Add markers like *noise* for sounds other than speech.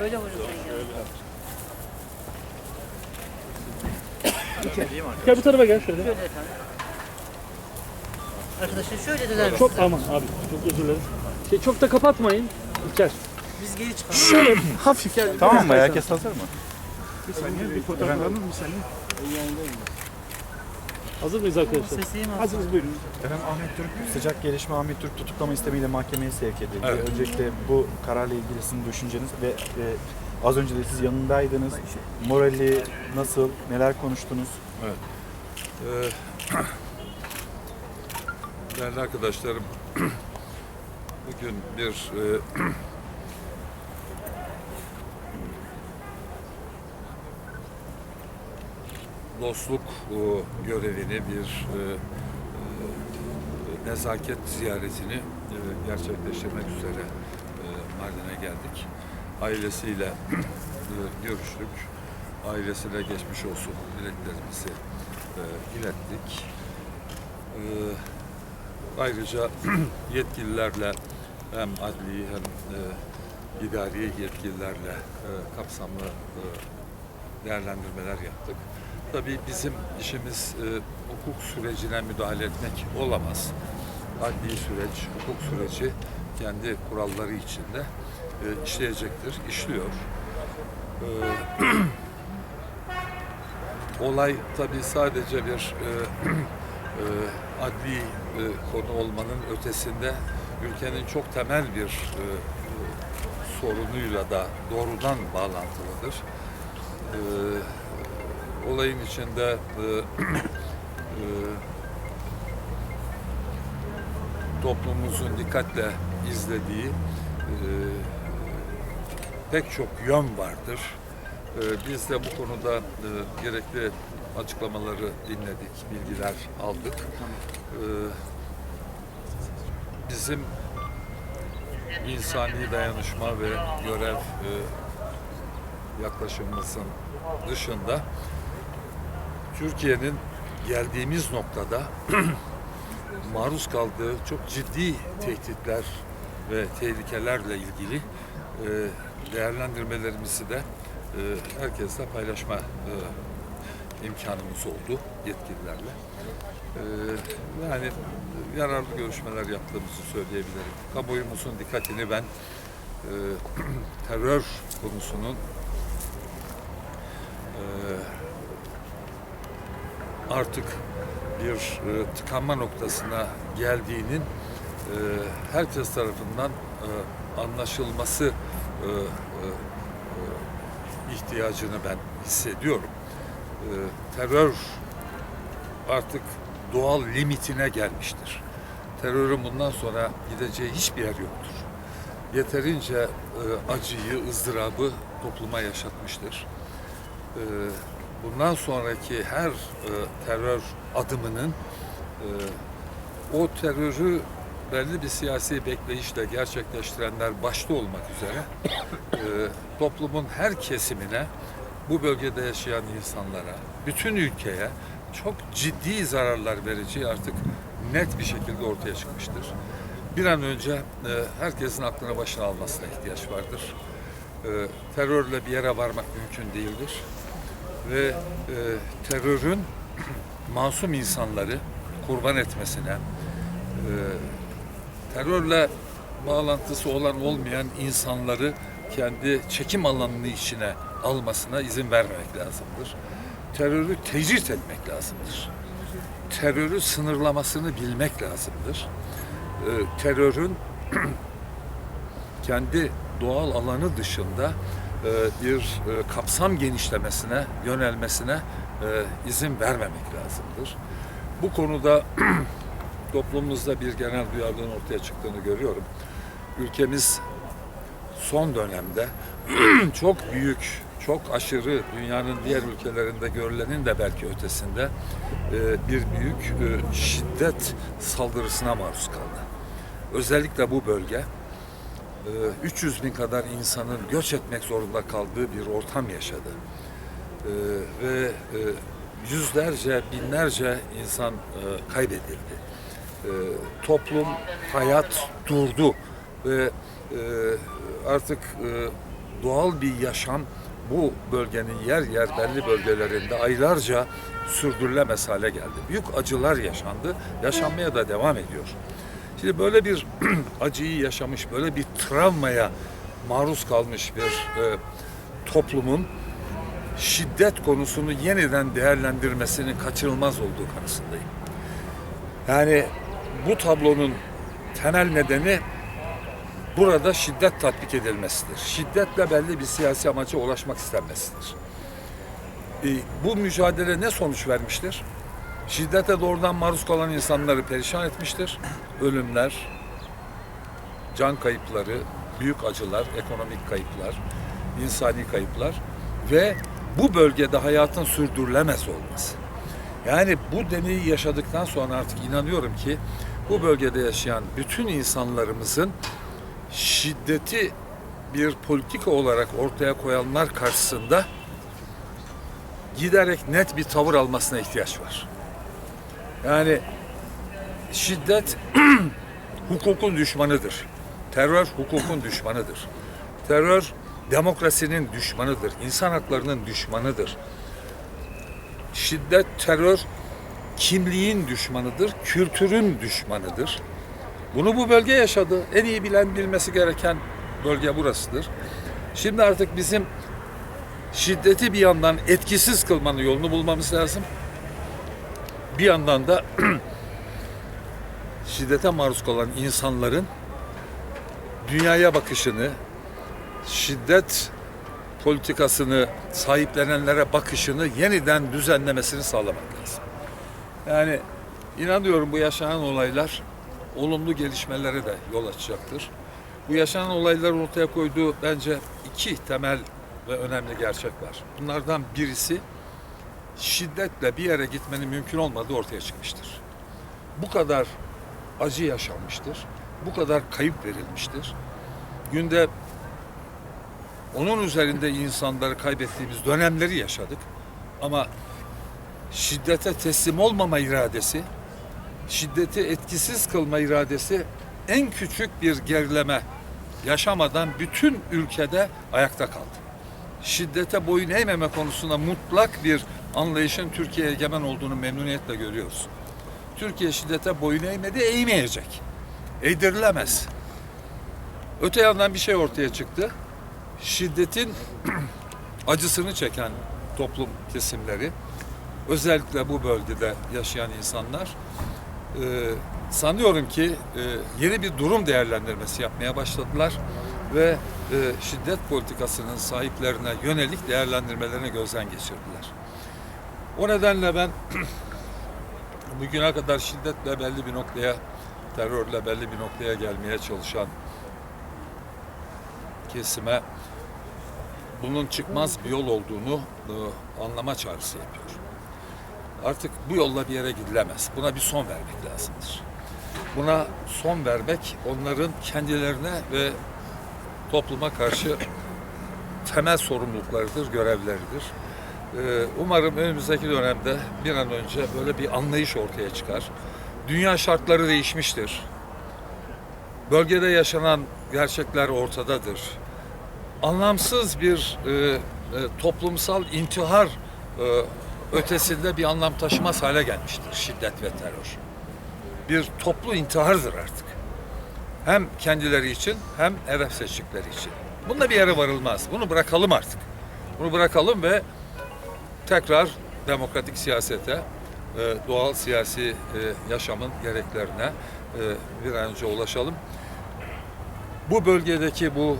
Öyle hocam sen gel. Gel bu tarafa gel şöyle. Şöyle efendim. Arkadaşlar şöyle döner misiniz? Çok aman abi çok özür dilerim. Şey, çok da kapatmayın. İlker. Biz geri çıkalım. Şöyle hafif. Tamam mı? Herkes hazır mı? Bir saniye bir fotoğraf alalım bir saniye. Hazır mıyız arkadaşlar? Hazırız buyurun. Efendim Ahmet Türk, sıcak gelişme Ahmet Türk tutuklama istemiyle mahkemeye sevk edildi. Öncelikle bu kararla ilgili sizin düşünceniz ve e, az önce de siz yanındaydınız. Morali nasıl, neler konuştunuz? Ee, *clears throat* Değerli arkadaşlarım, *clears throat* bugün bir e, *clears throat* dostluk e, görevini, bir e, e, nezaket ziyaretini gerçekleştirmek üzere Mardin'e geldik. Ailesiyle *clears throat* görüştük. Ailesine geçmiş olsun dileklerimizi ilettik. Ayrıca *clears throat* yetkililerle hem adli hem e, idari yetkililerle kapsamlı değerlendirmeler yaptık. Tabii bizim işimiz e, hukuk sürecine müdahale etmek olamaz. Adli süreç, hukuk süreci kendi kuralları içinde e, işleyecektir, işliyor. E, *clears throat* olay tabii sadece bir e, *clears throat* e, adli e, konu olmanın ötesinde ülkenin çok temel bir e, e, sorunuyla da doğrudan bağlantılıdır. E, olayın içinde e, *clears throat* e, toplumumuzun dikkatle izlediği e, pek çok yön vardır. E, biz de bu konuda e, gerekli açıklamaları dinledik, bilgiler aldık. E, bizim insani dayanışma ve görev e, yaklaşımımızın dışında Türkiye'nin geldiğimiz noktada *clears throat* maruz kaldığı çok ciddi tehditler ve tehlikelerle ilgili e, değerlendirmelerimizi de e, herkesle paylaşma e, imkanımız oldu yetkililerle. Yani yararlı görüşmeler yaptığımızı söyleyebilirim. Kamuoyumuzun dikkatini ben *clears throat* terör konusunun artık bir e, tıkanma noktasına geldiğinin e, herkes tarafından e, anlaşılması e, ihtiyacını ben hissediyorum. Terör artık doğal limitine gelmiştir. Terörün bundan sonra gideceği hiçbir yer yoktur. Yeterince acıyı, ızdırabı topluma yaşatmıştır. E, bundan sonraki her e, terör adımının e, o terörü belli bir siyasi bekleyişle gerçekleştirenler başta olmak üzere e, toplumun her kesimine bu bölgede yaşayan insanlara, bütün ülkeye çok ciddi zararlar vereceği artık net bir şekilde ortaya çıkmıştır. Bir an önce e, herkesin aklına başına almasına ihtiyaç vardır. E, terörle bir yere varmak mümkün değildir ve e, terörün *clears throat* masum insanları kurban etmesine, e, terörle bağlantısı olan olmayan insanları kendi çekim alanının içine almasına izin vermemek lazımdır. Terörü tecrit etmek lazımdır. Terörü sınırlamasını bilmek lazımdır. E, terörün *clears throat* kendi doğal alanı dışında bir e, kapsam genişlemesine, yönelmesine e, izin vermemek lazımdır. Bu konuda *clears throat* toplumumuzda bir genel duyarlılığın ortaya çıktığını görüyorum. Ülkemiz son dönemde *clears throat* çok büyük, çok aşırı dünyanın diğer ülkelerinde görülenin de belki ötesinde e, bir büyük e, şiddet saldırısına maruz kaldı. Özellikle bu bölge e, 300 bin kadar insanın göç etmek zorunda kaldığı bir ortam yaşadı. E, ve e, yüzlerce, binlerce insan e, kaybedildi. E, toplum, hayat durdu ve e, artık doğal bir yaşam bu bölgenin yer yer belli bölgelerinde aylarca sürdürülemez hale geldi. Büyük acılar yaşandı, yaşanmaya da devam ediyor. Şimdi böyle bir *clears throat* acıyı yaşamış, böyle bir travmaya maruz kalmış bir e, toplumun şiddet konusunu yeniden değerlendirmesinin kaçınılmaz olduğu kanısındayım. Yani bu tablonun temel nedeni burada şiddet tatbik edilmesidir. Şiddetle belli bir siyasi amaca ulaşmak istenmesidir. E, bu mücadele ne sonuç vermiştir? Şiddete doğrudan maruz kalan insanları perişan etmiştir. Ölümler, can kayıpları, büyük acılar, ekonomik kayıplar, insani kayıplar ve bu bölgede hayatın sürdürülemez olması. Yani bu deneyi yaşadıktan sonra artık inanıyorum ki bu bölgede yaşayan bütün insanlarımızın şiddeti bir politika olarak ortaya koyanlar karşısında giderek net bir tavır almasına ihtiyaç var. Yani şiddet *clears throat* hukukun düşmanıdır. Terör hukukun düşmanıdır. Terör demokrasinin düşmanıdır. İnsan haklarının düşmanıdır. Şiddet, terör kimliğin düşmanıdır, kültürün düşmanıdır. Bunu bu bölge yaşadı. En iyi bilen bilmesi gereken bölge burasıdır. Şimdi artık bizim şiddeti bir yandan etkisiz kılmanın yolunu bulmamız lazım. Bir yandan da *clears throat* şiddete maruz kalan insanların dünyaya bakışını, şiddet politikasını sahiplenenlere bakışını yeniden düzenlemesini sağlamak lazım. Yani inanıyorum bu yaşanan olaylar olumlu gelişmelere de yol açacaktır. Bu yaşanan olayların ortaya koyduğu bence iki temel ve önemli gerçek var. Bunlardan birisi şiddetle bir yere gitmenin mümkün olmadığı ortaya çıkmıştır. Bu kadar acı yaşanmıştır. Bu kadar kayıp verilmiştir. Günde onun üzerinde insanları kaybettiğimiz dönemleri yaşadık. Ama şiddete teslim olmama iradesi, şiddeti etkisiz kılma iradesi en küçük bir gerileme yaşamadan bütün ülkede ayakta kaldı. Şiddete boyun eğmeme konusunda mutlak bir anlayışın Türkiye egemen olduğunu memnuniyetle görüyoruz. Türkiye şiddete boyun eğmedi, eğmeyecek. Eğdirilemez. Öte yandan bir şey ortaya çıktı. Şiddetin *clears throat* acısını çeken toplum kesimleri, özellikle bu bölgede yaşayan insanlar e, sanıyorum ki e, yeni bir durum değerlendirmesi yapmaya başladılar ve e, şiddet politikasının sahiplerine yönelik değerlendirmelerini gözden geçirdiler. O nedenle ben *clears throat* bugüne kadar şiddetle belli bir noktaya, terörle belli bir noktaya gelmeye çalışan kesime bunun çıkmaz bir yol olduğunu e, anlama çağrısı yapıyor. Artık bu yolla bir yere gidilemez. Buna bir son vermek lazımdır. Buna son vermek onların kendilerine ve topluma karşı temel sorumluluklarıdır, görevleridir. Ee, Umarım önümüzdeki dönemde bir an önce böyle bir anlayış ortaya çıkar. Dünya şartları değişmiştir. Bölgede yaşanan gerçekler ortadadır. Anlamsız bir e, e, toplumsal intihar e, ötesinde bir anlam taşımaz hale gelmiştir şiddet ve terör. Bir toplu intihardır artık. Hem kendileri için hem hedef seçtikleri için. Bunda bir yere varılmaz. Bunu bırakalım artık. Bunu bırakalım ve tekrar demokratik siyasete, doğal siyasi e, yaşamın gereklerine e, bir an önce ulaşalım. Bu bölgedeki bu